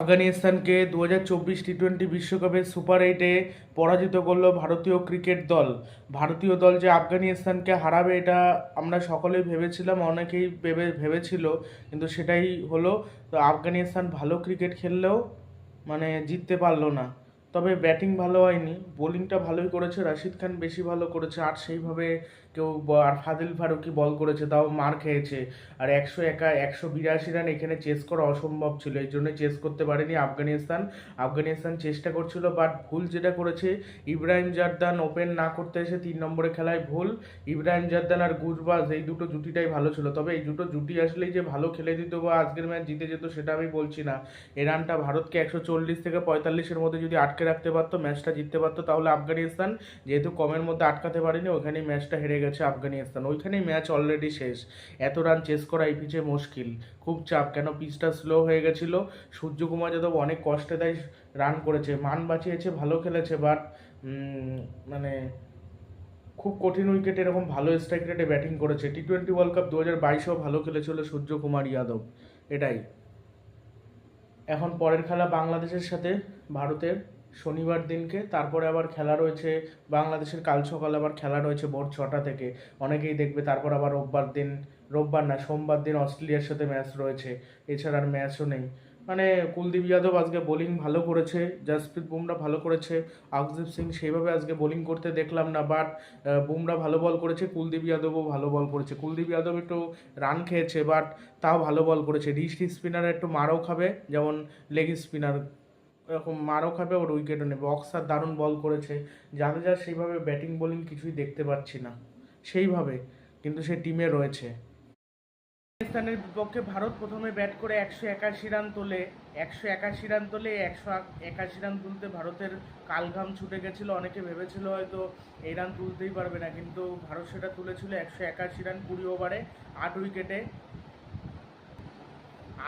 আফগানিস্তানকে দু হাজার চব্বিশ টি টোয়েন্টি বিশ্বকাপের সুপার এইটে পরাজিত করল ভারতীয় ক্রিকেট দল। ভারতীয় দল যে আফগানিস্তানকে হারাবে এটা আমরা সকলেই ভেবেছিলাম, অনেকেই ভেবে, ভেবেছিল, কিন্তু সেটাই হলো, তো আফগানিস্তান ভালো ক্রিকেট খেললেও মানে জিততে পারল না। তবে ব্যাটিং ভালো হয়নি, বোলিংটা ভালোই করেছে, রাশিদ খান বেশি ভালো করেছে, আর সেইভাবে কেউ আর ফাদিল ফারুকি বল করেছে, তাও মার খেয়েছে। আর একশো একা, একশো বিরাশি রান এখানে চেস করা অসম্ভব ছিল। এই জন্য চেস করতে পারেনি আফগানিস্তান। আফগানিস্তান চেষ্টা করছিল বাট ভুল যেটা করেছে, ইব্রাহিম জারদান ওপেন না করতে এসে তিন নম্বরে খেলায় ভুল। ইব্রাহিম জারদান আর গুজবাজ, এই দুটো জুটিটাই ভালো ছিল। তবে এই দুটো জুটি আসলেই যে ভালো খেলে দিত বা আজকের ম্যাচ জিতে যেত, সেটা আমি বলছি না। এ রানটা ভারতকে একশো চল্লিশ থেকে পঁয়তাল্লিশের মধ্যে যদি আটকে রাখতে পারতো, ম্যাচটা জিততে পারতো, তাহলে আফগানিস্তান যেহেতু কমের মধ্যে আটকাতে পারেনি, ওখানেই ম্যাচটা হেরে গেছে আফগানিস্তান। ওইখানেই ম্যাচ অলরেডি শেষ। এত রান চেস করা এই পিচে মুশকিল। খুব চাপ। কেন পিচটা স্লো হয়ে গেছিল? সূর্যকুমার যাদব অনেক কষ্টে তাই রান করেছে। মান বাঁচিয়েছে, ভালো খেলেছে বাট মানে খুব কঠিন উইকেটে এরকম ভালো স্ট্রাইক রেটে ব্যাটিং করেছে। টি টোয়েন্টি ওয়ার্ল্ড কাপ দু হাজার বাইশেও ভালো খেলেছিল সূর্যকুমার যাদব। এটাই। এখন পরের খেলা বাংলাদেশের সাথে, ভারতের। শনিবার দিনকে, তারপরে আবার খেলা রয়েছে, বাংলাদেশের কাল সকালে আবার খেলা রয়েছে ভোর ছটা থেকে। অনেকেই দেখবে তারপর আবার রোববার দিন, রোববার না, সোমবার দিন অস্ট্রেলিয়ার সাথে ম্যাচ রয়েছে, এছাড়া আর ম্যাচও নেই। মানে কুলদীপ যাদব আজকে বোলিং ভালো করেছে, জাসপ্রীত বুমরা ভালো করেছে আকদীপ সিং সেইভাবে আজকে বোলিং করতে দেখলাম না, বাট বুমরা ভালো বল করেছে, কুলদীপ যাদবও ভালো বল করেছে। কুলদীপ যাদব একটু রান খেয়েছে, বাট তাও ভালো বল করেছে। রিস্ট স্পিনার একটু মারও খাবে, যেমন লেগ স্পিনার এরকম মারও খাবে, ওর উইকেটও নেবে। অক্সার দারুণ বল করেছে। জাদেজা সেইভাবে ব্যাটিং বোলিং কিছুই দেখতে পাচ্ছি না। সেইভাবে, কিন্তু সে টিমে রয়েছে। পাকিস্তানের বিপক্ষে ভারত প্রথমে ব্যাট করে একশো একাশি রান তোলে। একশো একাশি রান তোলে, একশো একাশি রান তুলতে ভারতের কালঘাম ছুটে গেছিল। অনেকে ভেবেছিল হয়তো এই রান তুলতেই পারবে না, কিন্তু ভারত সেটা তুলেছিল একশো একাশি রান কুড়ি ওভারে আট উইকেটে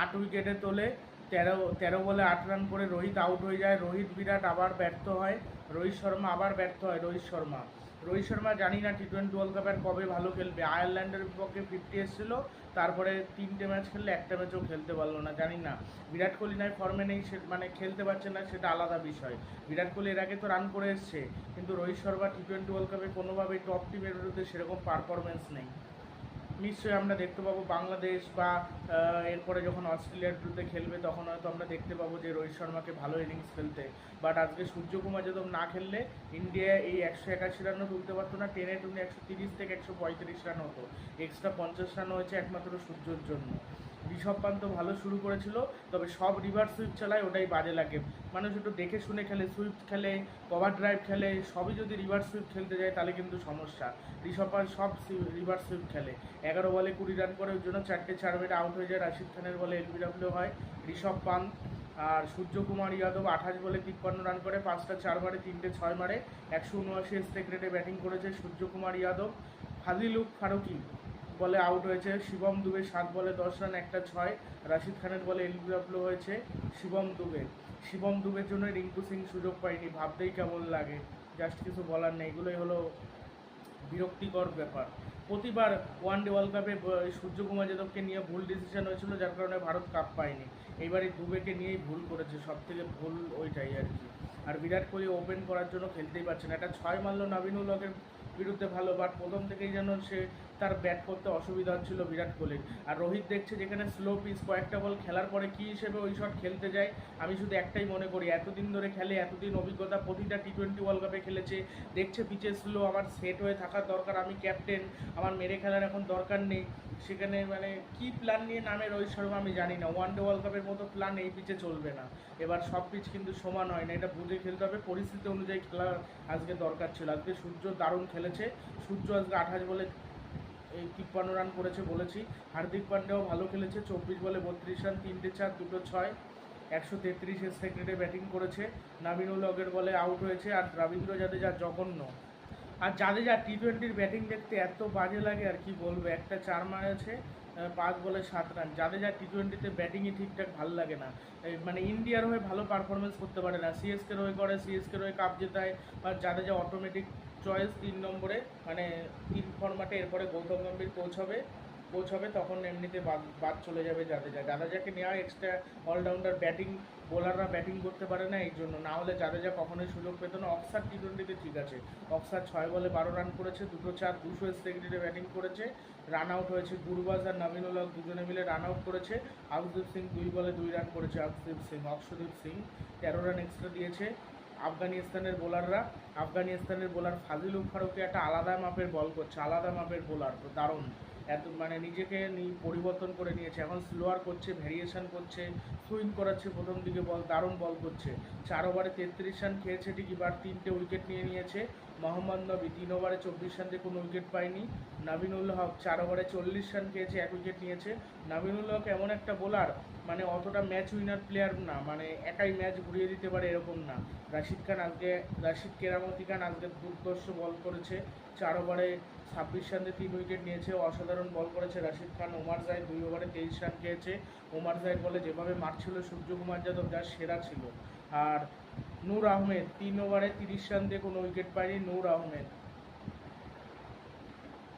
আট উইকেটে তোলে। তেরো তেরো বলে আট রান করে রোহিত আউট হয়ে যায়। রোহিত বিরাট আবার ব্যর্থ হয়। রোহিত শর্মা আবার ব্যর্থ হয়, রোহিত শর্মা। রোহিত শর্মা জানি না টি টোয়েন্টি ওয়ার্ল্ড কাপের কবে ভালো খেলবে। আয়ারল্যান্ডের বিপক্ষে ফিফটি এসেছিল, তারপরে তিনটে ম্যাচ খেললে একটা ম্যাচও খেলতে পারল না, জানি না। বিরাট কোহলি নাই ফর্মে নেই, সে মানে খেলতে পারছে না, সেটা আলাদা বিষয়। বিরাট কোহলি এর আগে তো রান করে এসছে, কিন্তু Rohit Sharma T twenty world কাপে কোনোভাবেই টপ টিমের বিরুদ্ধে সেরকম পারফরমেন্স নেই। নিশ্চয়ই আমরা দেখতে পাবো বাংলাদেশ বা এরপরে যখন অস্ট্রেলিয়ার বিরুদ্ধে খেলবে তখন হয়তো আমরা দেখতে পাবো যে রোহিত শর্মাকে ভালো ইনিংস খেলতে। বাট আজকে সূর্যকুমার যাদব না খেললে ইন্ডিয়া এই একশো একাশি রানও তুলতে পারতো না। টেনে টুনে একশো তিরিশ থেকে একশো পঁয়ত্রিশ রান হতো। এক্সট্রা পঞ্চাশ রান হয়েছে একমাত্র সূর্যর জন্য। ঋষভ পান্ত ভালো শুরু করেছিল, তবে সব রিভার সুইপ চালায় ওটাই বাজে লাগে। মানুষ একটু দেখে শুনে খেলে, সুইপ খেলে, কভার ড্রাইভ খেলে, সবই যদি রিভার সুইপ খেলতে যায় তাহলে কিন্তু সমস্যা। ঋষভ পান্ত সব রিভার সুইপ খেলে। এগারো বলে কুড়ি রান করে ওই জন্য চারটে চার উইকেট আউট হয়ে যায় রাশিদ খানের বলে এলবিডব্লিউ হয়। ঋষভ পান্ত আর সূর্যকুমার যাদব আঠাশ বলে তিপ্পান্ন রান করে, পাঁচটা চার মারে, তিনটে ছয় মারে। একশো উনআশি স্ট্রাইক রেটে ব্যাটিং করেছে সূর্যকুমার যাদব। ফাজিলুক ফারুকি বলে আউট হয়েছে। শিবম দুবে সাত বলে দশ রান একটা ছয়। রাশিদ খানের বলে এলবিডব্লিউ হয়েছে শিবম দুবে। শিবম দুবের জন্য রিঙ্কু সিং সুযোগ পায়নি। ভাবতেই কেমন লাগে। জাস্ট কিছু বলার নেই। এগুলোই হলো বিরক্তিকর ব্যাপার। প্রতিবার ওয়ান ডে ওয়ার্ল্ড কাপে সূর্যকুমার যাদবকে নিয়ে ভুল ডিসিশন হয়েছিল, যার কারণে ভারত কাপ পায়নি। এইবারে দুবেকে নিয়েই ভুল করেছে। সব থেকে ভুল ওইটাই আর কি। আর বিরাট কোহলি ওপেন করার জন্য খেলতেই পারছে না। একটা ছয় মারলো নবীনুল হকের বিরুদ্ধে ভালো বাট প্রথম থেকেই যেন সে তার ব্যাট করতে অসুবিধা হচ্ছিল বিরাট কোহলির। আর রোহিত দেখছে যেখানে স্লো পিচ কয়েকটা বল খেলার পরে কী হিসেবে ওই শট খেলতে যায়, আমি শুধু একটাই মনে করি, এতদিন ধরে খেলে, এতদিন অভিজ্ঞতা প্রতিটা টি টোয়েন্টি ওয়ার্ল্ড কাপে খেলেছে, দেখছে পিচে স্লো আমার সেট হয়ে থাকার দরকার, আমি ক্যাপ্টেন আমার মেরে খেলার এখন দরকার নেই। সেখানে মানে কি প্ল্যান নিয়ে নামে রোহিত শর্মা আমি জানি না ওয়ান ডে ওয়ার্ল্ড কাপের মতো প্ল্যান এই পিচে চলবে না। এবার সব পিচ কিন্তু সমান হয় না, এটা বুঝে খেলতে হবে, পরিস্থিতি অনুযায়ী খেলা আজকে দরকার ছিল। আজকে সূর্য দারুণ খেলেছে, সূর্য আজকে আঠাশ বলে এই তিপ্পান্ন রান করেছে বলেছি। হার্দিক পান্ডেও ভালো খেলেছে, চব্বিশ বলে বত্রিশ রান তিনটে চার, দুটো ছয়, একশো তেত্রিশ রেটে ব্যাটিং করেছে। নাবিনুল হকের বলে আউট হয়েছে, আর রবীন্দ্র জাদেজা জঘন্য। আর জাদেজা টি টোয়েন্টির ব্যাটিং দেখতে এত বাজে লাগে, আর কি বলব? একটা চার মারেছে পাঁচ বলে সাত রান জাদেজা টি টোয়েন্টিতে ব্যাটিংই ঠিকঠাক ভালো লাগে না। মানে ইন্ডিয়ার হয়ে ভালো পারফরমেন্স করতে পারে না। সিএসকে হয়ে করে সিএসকে হয়ে কাপ জেতায়, বা জাদেজা অটোমেটিক চয়েস তিন নম্বরে মানে তিন ফরম্যাটে এরপরে গৌতম গম্ভীর কোচ হবে তখন এমনিতে বাদ বাদ চলে যাবে জাদেজা জাদেজাকে নেওয়া এক্সট্রা অলরাউন্ডার ব্যাটিং বোলাররা ব্যাটিং করতে পারে না, এই জন্য। না হলে জাদেজা কখনোই সুযোগ পেত না, অক্সার টি টোয়েন্টিতে ঠিক আছে। অক্সার ছয় বলে বারো রান করেছে, দুটো চার, দুশো সেকেন্ডে ব্যাটিং করেছে। রান আউট হয়েছে গুরবাজ আর নবীনুল হক দুজনে মিলে রান আউট করেছে। আউসদীপ সিং দুই বলে দুই রান করেছে আউসদীপ সিং, অক্ষদীপ সিং। তেরো রান এক্সট্রা দিয়েছে। আফগানিস্তানের বোলাররা, আফগানিস্তানের বোলার ফাজিল ফারুকে একটা আলাদা মাপের বল করছে, আলাদা মাপের বোলার, দারুণ। এত মানে নিজেকে পরিবর্তন করে নিয়েছে, এখন স্লোয়ার করছে ভ্যারিয়েশন করছে সুইং করাচ্ছে প্রথম দিকে বল, দারুণ বল করছে। চার ওভারে তেত্রিশ রান খেয়েছে ঠিকই বার তিনটে উইকেট নিয়ে নিয়েছে। মোহাম্মদ নবী তিন ওভারে চব্বিশ রান দিয়ে কোনো উইকেট পায়নি। নাবিনুল হক চার ওভারে চল্লিশ রান খেয়েছে, এক উইকেট নিয়েছে। নাবিনুল হক এমন একটা বোলার মানে অতটা ম্যাচ উইনার প্লেয়ার না মানে একাই ম্যাচ ঘুরিয়ে দিতে পারে এরকম না। রাশিদ খান আজকে, রাশিদ কেরামতি খান আজকে দুর্দর্শ বল করেছে। চার ওভারে ছাব্বিশ রানে তিন উইকেট নিয়েছে, অসাধারণ বল করেছে রাশিদ খান। ওমার জাহিদ দুই ওভারে তেইশ রান খেয়েছে। ওমার জাহিদ বলে যেভাবে মারছিল সূর্যকুমার যাদব, যা সেরা ছিল। আর নূর আহমেদ, তিন ওভারে তিরিশ রান দিয়ে কোনো উইকেট পায়নি নূর আহমেদ।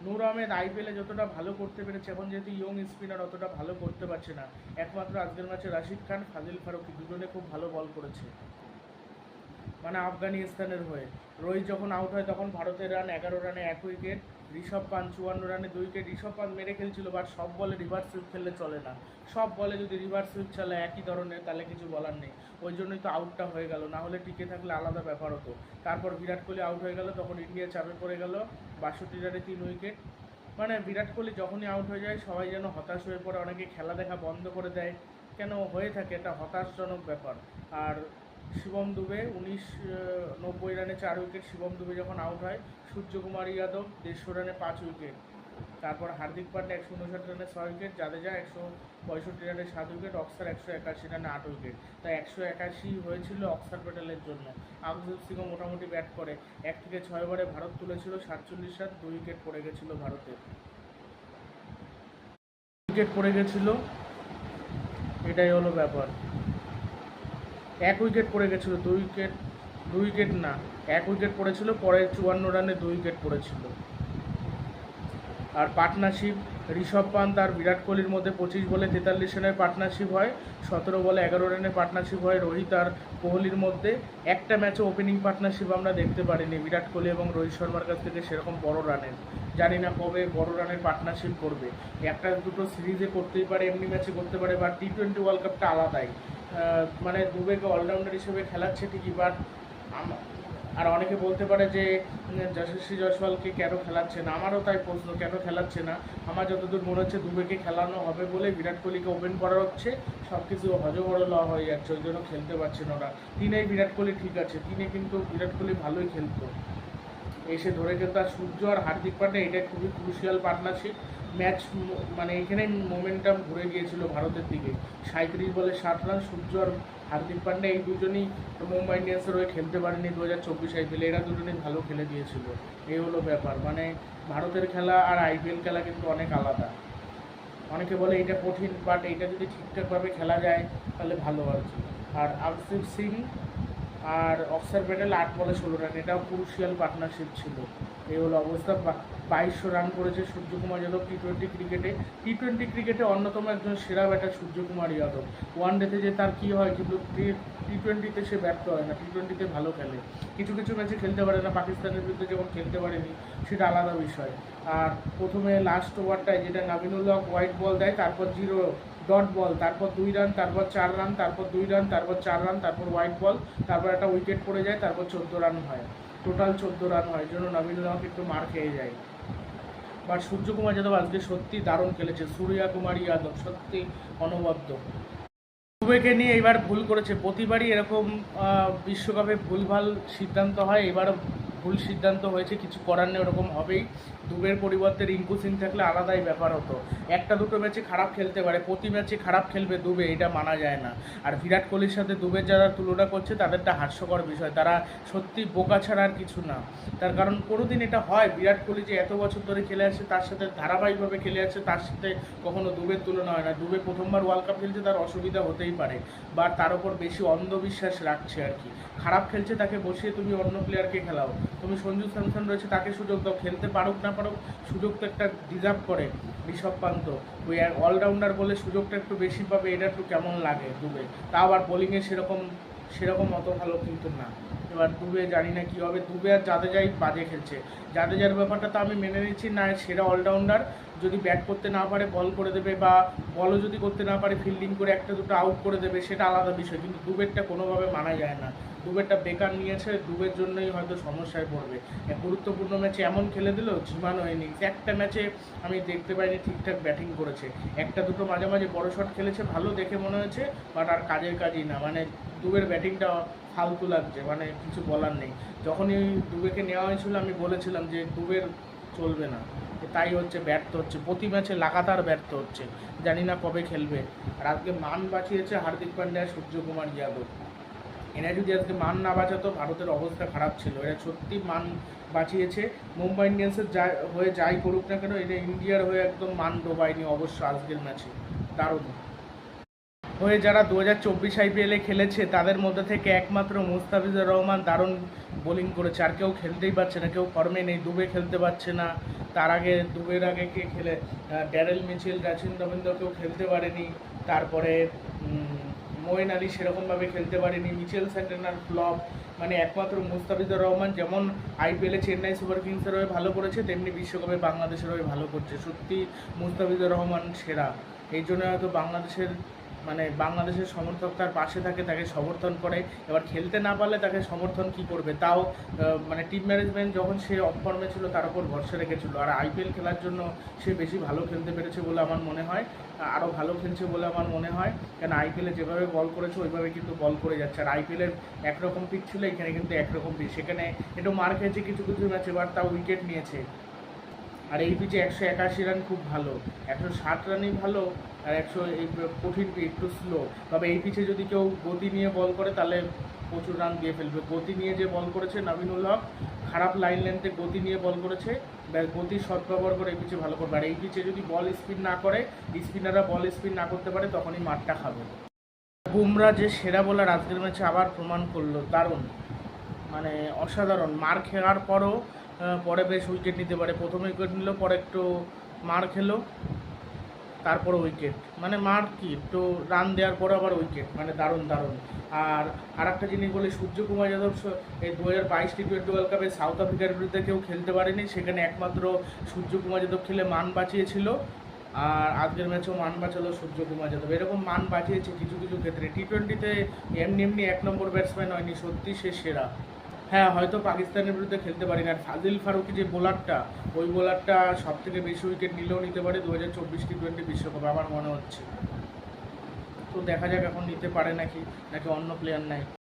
নূর আহমেদ আইপিএলে যতটা ভালো করতে পেরেছে, এখন যেহেতু ইয়ং স্পিনার অতটা ভালো করতে পারছে না। একমাত্র আজকের ম্যাচে রাশিদ খান, ফাজিল ফারুকি দুজনে খুব ভালো বল করেছে। মানে আফগানিস্তানের হয়ে। রোহিত যখন আউট হয়, তখন ভারতের রান এগারো রানে এক উইকেট ঋষভ পান চুয়ান্ন রানে দুই উইকেট, ঋষভ পান মেরে খেলছিল বাট সব বলে রিভার্স সুইপ খেললে চলে না। সব বলে যদি রিভার্স সুইপ চলে একই ধরনের, তাহলে কিছু বলার নেই। ওই জন্যই তো আউটটা হয়ে গেল, না হলে টিকে থাকলে আলাদা ব্যাপার হতো। তারপর বিরাট কোহলি আউট হয়ে গেল, তখন ইন্ডিয়া চাপে পড়ে গেল, বাষট্টি রানে তিন উইকেট। মানে বিরাট কোহলি যখনই আউট হয়ে যায়, সবাই যেন হতাশ হয়ে পড়ে, অনেকে খেলা দেখা বন্ধ করে দেয়। কেন হয়ে থাকে, এটা হতাশজনক ব্যাপার। আর শিবম দুবে, উনিশ নব্বই রানে চার উইকেট, শিবম দুবে যখন আউট হয়, সূর্যকুমার যাদব দেড়শো রানে পাঁচ উইকেট। তারপর হার্দিক পান্ডে একশো উনষাট রানে ছয় উইকেট, জাদেজা একশো পঁয়ষট্টি রানে সাত উইকেট অক্সার একশো একাশি রানে আট উইকেট। তাই একশো একাশি হয়েছিল অক্সার প্যাটেলের জন্য। আকজুল সিংও মোটামুটি ব্যাট করে। এক থেকে ছয় ওভারে ভারত তুলেছিল সাতচল্লিশ রান, দুই উইকেট পড়ে গেছিল ভারতের উইকেট পড়ে গেছিল। এটাই হলো ব্যাপার। এক উইকেট পড়ে গেছিল, দুই উইকেট দুই উইকেট না, এক উইকেট পড়েছিল, পরে চুয়ান্ন রানে দুই উইকেট পড়েছিল। আর পার্টনারশিপ, ঋষভ পান্ত আর বিরাট কোহলির মধ্যে পঁচিশ বলে তেতাল্লিশ রানের পার্টনারশিপ হয়, সতেরো বলে এগারো রানের পার্টনারশিপ হয় রোহিত আর কোহলির মধ্যে। একটা ম্যাচে ওপেনিং পার্টনারশিপ আমরা দেখতে পারিনি বিরাট কোহলি এবং রোহিত শর্মার কাছ থেকে সেরকম বড় রানের। জানি না কবে বড় রানের পার্টনারশিপ করবে। একটা দুটো সিরিজে করতেই পারে, এমনি ম্যাচে করতে পারে বা টি টোয়েন্টি ওয়ার্ল্ড কাপটা আলাদাই। মানে দুবেকে অলরাউন্ডার হিসেবে খেলাচ্ছে ঠিকই বাট আর অনেকে বলতে পারে যে যশস্বী জয়সওয়ালকে কেন খেলাচ্ছে না? আমারও তাই প্রশ্ন, কেন খেলাচ্ছে না? আমার যতদূর মনে হচ্ছে দুবেকে খেলানো হবে বলে বিরাট কোহলিকে ওপেন করা হচ্ছে। সব কিছু হজবরল হয়ে যাচ্ছে, ওই জন্য খেলতে পারছেন ওরা। তিনে বিরাট কোহলি ঠিক আছে, তিনে কিন্তু বিরাট কোহলি ভালোই খেলতো। এসে ধরে খেলতো আর সূর্য আর হার্দিক পান্ডে, এটা খুবই ক্রুশিয়াল পার্টনারশিপ ম্যাচ মানে এখানেই মোমেন্টাম ঘুরে গিয়েছিল ভারতের দিকে। সাঁত্রিশ বলে ষাট রান সূর্য আর হার্দিক পান্ডে এই দুজনই মুম্বাই ইন্ডিয়ান্সের হয়ে খেলতে পারেনি দু হাজার চব্বিশ আইপিএলে এরা দুজনেই ভালো খেলে দিয়েছিল। এই হলো ব্যাপার। মানে ভারতের খেলা আর আইপিএল খেলা কিন্তু অনেক আলাদা। অনেকে বলে এটা কঠিন বাট এইটা যদি ঠিকঠাকভাবে খেলা যায়, তাহলে ভালো আর কি। আর আরশিপ সিং আর অক্সার প্যাটেল আট বলে ষোলো রান এটাও ক্রুশিয়াল পার্টনারশিপ ছিল। এই হলো অবস্থা। বাইশশো রান করেছে সূর্যকুমার যাদব টি টোয়েন্টি ক্রিকেটে টি টোয়েন্টি ক্রিকেটে অন্যতম একজন সেরা ব্যাটার সূর্যকুমার যাদব। ওয়ান ডেতে যে তার কী হয় কিন্তু টি টোয়েন্টিতে সে ব্যর্থ হয় না। টি টোয়েন্টিতে ভালো খেলে। কিছু কিছু ম্যাচে খেলতে পারে না। পাকিস্তানের বিরুদ্ধে যখন খেলতে পারেনি, সেটা আলাদা বিষয়। আর প্রথমে লাস্ট ওভারটায় যেটা নাবিনুল হক হোয়াইট বল দেয়, তারপর জিরো ডট বল তারপর দুই রান তারপর চার রান তারপর দুই রান তারপর চার রান তারপর হোয়াইট বল তারপর একটা উইকেট পড়ে যায়, তারপর চোদ্দ রান হয়। টোটাল চোদ্দ রান হয় জন্য নাবিনুল হক একটু মার খেয়ে যায়। বাট সূর্যকুমার যাদব আজকে সত্যি দারুণ খেলেছে। সূর্যা কুমার যাদব, সত্যি অনবদ্য। দুবেকে নিয়ে এবার ভুল করেছে। প্রতিবারই এরকম বিশ্বকাপে ভুলভাল সিদ্ধান্ত হয়, এবারও ভুল সিদ্ধান্ত হয়েছে, কিছু করার নেই, ওরকম হবেই। দুবের পরিবর্তে রিঙ্কু সিং থাকলে আলাদাই ব্যাপার হতো। একটা দুটো ম্যাচে খারাপ খেলতে পারে, প্রতি ম্যাচে খারাপ খেলবে দুবে, এটা মানা যায় না। আর বিরাট কোহলির সাথে দুবের যারা তুলনা করছে, তাদেরটা হাস্যকর বিষয়। তারা সত্যি বোকা ছাড়া আর কিছু না। তার কারণ কোনোদিন এটা হয়, বিরাট কোহলি যে এত বছর ধরে খেলে আসছে তার সাথে ধারাবাহিকভাবে খেলে আসছে তার সাথে কখনো দুবের তুলনা হয় না। দুবে প্রথমবার ওয়ার্ল্ড কাপ খেলছে, তার অসুবিধা হতেই পারে। বা তার উপর বেশি অন্ধবিশ্বাস রাখছে আর কি। খারাপ খেলছে, তাকে বসিয়ে তুমি অন্য প্লেয়ারকে খেলাও। তুমি সঞ্জু স্যামসন রয়েছে, তাকে সুযোগ দাও, খেলতে পারুক না পারুক, সুযোগ তো একটা ডিজার্ভ করে ঋষভ পান্ত। ওই অলরাউন্ডার বলে সুযোগটা একটু বেশি পাবে, এটা একটু কেমন লাগে দুবে? তা আবার বোলিংয়ে সেরকম সেরকম অত ভালো কিন্তু না। এবার দুবে জানি না কী হবে, দুবে আর জাদেজাই বাজে খেলছে। জাদেজার ব্যাপারটা তো আমি মেনে নিচ্ছি, না, সেরা অলরাউন্ডার যদি ব্যাট করতে না পারে বল করে দেবে বা বলও যদি করতে না পারে ফিল্ডিং করে একটা দুটো আউট করে দেবে, সেটা আলাদা বিষয়। কিন্তু দুবেরটা কোনোভাবে মানা যায় না। দুবেরটা বেকার নিয়েছে, দুবের জন্যই হয়তো সমস্যায় পড়বে। গুরুত্বপূর্ণ ম্যাচে এমন খেলে দিল ঝিমানো ইনিংস একটা ম্যাচে আমি দেখতে পাইনি ঠিকঠাক ব্যাটিং করেছে। একটা দুটো মাঝে মাঝে বড় শট খেলেছে, ভালো দেখে মনে হয়েছে বাট আর কাজের কাজই না। মানে দুবের ব্যাটিংটা ফালতু লাগছে মানে কিছু বলার নেই। যখনই দুবেকে নেওয়া হয়েছিল, আমি বলেছিলাম যে দুবের চলবে না। তাই হচ্ছে ব্যর্থ হচ্ছে। প্রতি ম্যাচে লাগাতার ব্যর্থ হচ্ছে। জানি না কবে খেলবে। আর আজকে মান বাঁচিয়েছে হার্দিক পান্ডিয়া সূর্যকুমার যাদব। এরা যদি আজকে মান না বাঁচাতো, ভারতের অবস্থা খারাপ ছিল। এরা সত্যি মান বাঁচিয়েছে। মুম্বাই ইন্ডিয়ান্সের যা হয়ে যাই করুক না কেন, এটা ইন্ডিয়ার হয়ে একদম মান ডোবায়নি অবশ্য আজকের ম্যাচে। দারুণ। হয়ে যারা দু হাজার চব্বিশ আইপিএলে খেলেছে, তাদের মধ্যে থেকে একমাত্র মুস্তাফিজুর রহমান দারুণ বোলিং করেছে। আর কেউ খেলতেই পারছে না, কেউ ফর্মে নেই, দুবে খেলতে পারছে না। তার আগে, দুবের আগে কে খেলে? ড্যারেল মিচিল, রাচিন রবীন্দ্র কেউ খেলতে পারেনি। তারপরে মোয়েন আলী সেরকমভাবে খেলতে পারেনি। মিচেল সেন্টেনার ফ্লপ মানে একমাত্র মুস্তাফিজুর রহমান যেমন আইপিএলে চেন্নাই সুপার কিংসের হয়ে ভালো করেছে, তেমনি বিশ্বকাপে বাংলাদেশের হয়ে ভালো করছে। সত্যি মুস্তাফিজুর রহমান সেরা। এই জন্য হয়তো বাংলাদেশের মানে বাংলাদেশের সমর্থক তার পাশে থাকে, তাকে সমর্থন করে। এবার খেলতে না পারলে তাকে সমর্থন কি করবে? তাও মানে টিম ম্যানেজমেন্ট যখন সে অফ ফর্মে ছিল তার উপর ভরসা রেখেছিল। আর আইপিএল খেলার জন্য সে বেশি ভালো খেলতে পেরেছে বলে আমার মনে হয়, আরও ভালো খেলছে বলে আমার মনে হয়। কেন আইপিএলে যেভাবে বল করেছে, ওইভাবে কিন্তু বল করে যাচ্ছে। আর আইপিএলের একরকম পিচ ছিল, এখানে কিন্তু একরকম পিচ সেখানে একটু মার খেয়েছে কিছু কিছু ম্যাচে এবার তাও উইকেট নিয়েছে। আর এই পিচে একশো একাশি রান খুব ভালো। একশো ষাট রানই ভালো আর একশো এই কঠিন একটু স্লো তবে এই পিচে যদি কেউ গতি নিয়ে বল করে, তাহলে প্রচুর রান দিয়ে ফেলবে। গতি নিয়ে যে বল করেছে নবীনুল হক, খারাপ লাইন লেন্থে গতি নিয়ে বল করেছে গতির সদ্ব্যবহার করে এই পিচে ভালো করবে। আর এই পিচে যদি বল স্পিন না করে স্পিনাররা বল স্পিন না করতে পারে, তখনই মাঠটা খাবে। বুমরা যে সেরা বলার আজকের ম্যাচে আবার প্রমাণ করল। দারুণ। মানে অসাধারণ। মার খেলার পরও পরে বেশ উইকেট নিতে পারে। প্রথমে উইকেট নিল, পরে একটু মার খেলো, তারপরে উইকেট মানে মার কি, একটু রান দেওয়ার পরে আবার উইকেট মানে দারুণ দারুণ। আর আর একটা জিনিস বলি, সূর্যকুমার যাদব এই দু হাজার বাইশ টি টোয়েন্টি ওয়ার্ল্ড কাপে সাউথ আফ্রিকার বিরুদ্ধে কেউ খেলতে পারেনি, সেখানে একমাত্র সূর্যকুমার যাদব খেলে মান বাঁচিয়েছিল। আর আজকের ম্যাচেও মান বাঁচালো সূর্যকুমার যাদব। এরকম মান বাঁচিয়েছে কিছু কিছু ক্ষেত্রে। টি টোয়েন্টিতে এমনি এমনি এক নম্বর ব্যাটসম্যান হয়নি, সত্যি সে সেরা। হ্যাঁ হয়তো পাকিস্তানের বিরুদ্ধে খেলতে পারি না ফাজিল ফারুকি যে বোলারটা, ওই বোলারটা সব থেকে বেশি উইকেট নিলেও নিতে পারে দু হাজার চব্বিশ টি টোয়েন্টি বিশ্বকাপে, আমার মনে হচ্ছে। তো দেখা যাক এখন নিতে পারে নাকি নাকি অন্য প্লেয়ার নাই